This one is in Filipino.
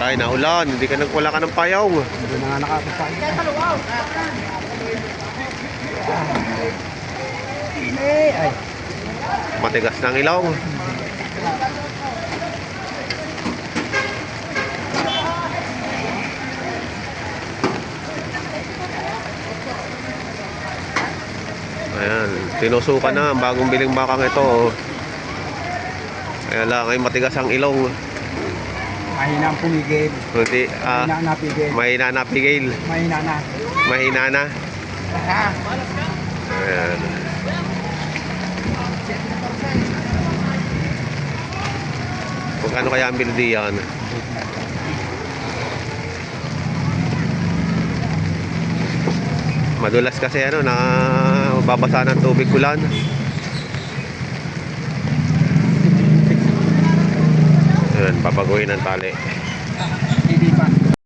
Ay, naulan. Hindi ka nagwala ka ng payong. Hindi na nga nakakasakit. Ay, ay. Matigas ng ilong. Ayan, tinusukan na ang bagong biling bakang ito. oh. Kaya lang ay matigas ang ilong. Mahina ang pumigil. Hindi, ah, Mahina na pigil. mahina na pigil. Mahina na. Mahina na. Ha? Ayan. Kung ano kaya ang bildi yan. Madulas kasi ano na babasa ng tubig ulan. Ayan, papaguhin ang tali. Hindi pa.